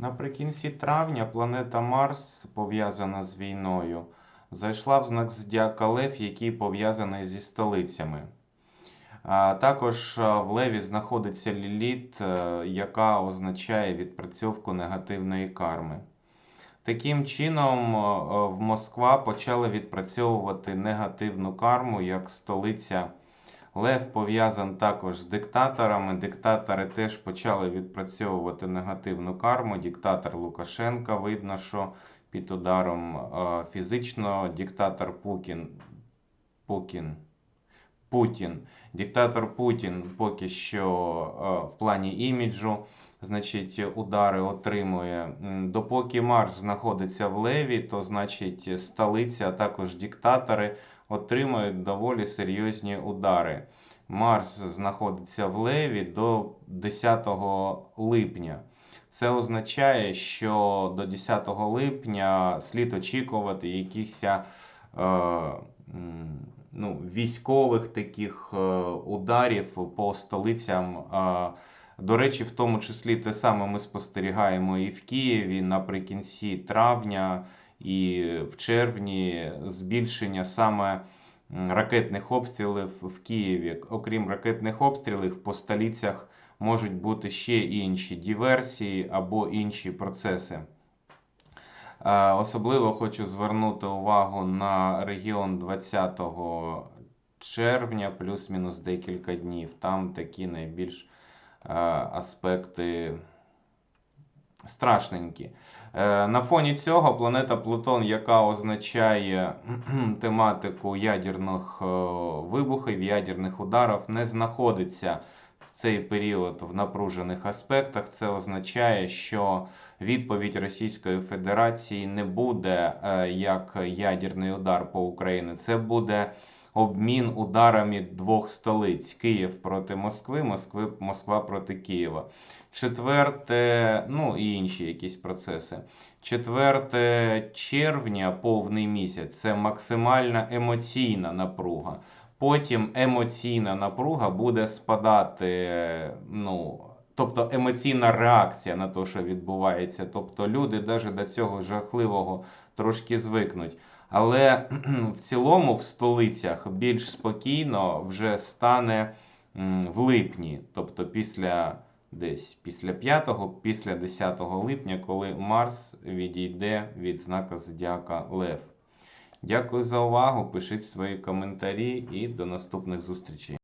Наприкінці травня планета Марс, пов'язана з війною, зайшла в знак Зодіака Лев, який пов'язаний зі столицями. А Також в Леві знаходиться Ліліт, е, яка означає відпрацьовку негативної карми. Таким чином, е, е, в Москва почала відпрацьовувати негативну карму як столиця. Лев пов'язан також з диктаторами. Диктатори теж почали відпрацьовувати негативну карму. Диктатор Лукашенка видно, що під ударом е, фізично диктатор Пукін. Пукін. Путін. Диктатор Путін поки що е, в плані іміджу, значить, удари отримує. Допоки Марс знаходиться в Леві, то значить столиця, а також диктатори отримують доволі серйозні удари. Марс знаходиться в Леві до 10 липня. Це означає, що до 10 липня слід очікувати якихось е, ну, військових таких е, ударів по столицям. Е, до речі, в тому числі те саме ми спостерігаємо і в Києві наприкінці травня, і в червні збільшення саме ракетних обстрілів в Києві. Окрім ракетних обстрілів, по столицях можуть бути ще інші диверсії або інші процеси. Е, Особливо хочу звернути увагу на регіон 20 червня, плюс-мінус декілька днів. Там такі найбільш аспекти страшненькі. Е, На фоні цього планета Плутон, яка означає тематику ядерних е, вибухів, ядерних ударів, не знаходиться в цей період в напружених аспектах. Це означає, що відповідь Російської Федерації не буде е, як ядерний удар по Україні. Це буде обмін ударами двох столиць: Київ проти Москви, Москви, Москва проти Києва. Четверте, ну і інші якісь процеси. 4 червня, повний місяць, це максимальна емоційна напруга. Потім емоційна напруга буде спадати. ну, Тобто емоційна реакція на те, що відбувається. Тобто люди навіть до цього жахливого трошки звикнуть. Але в цілому в столицях більш спокійно вже стане в липні, тобто після десь після 5, після 10 липня, коли Марс відійде від знака Зодіака Лев. Дякую за увагу. Пишіть свої коментарі і до наступних зустрічей.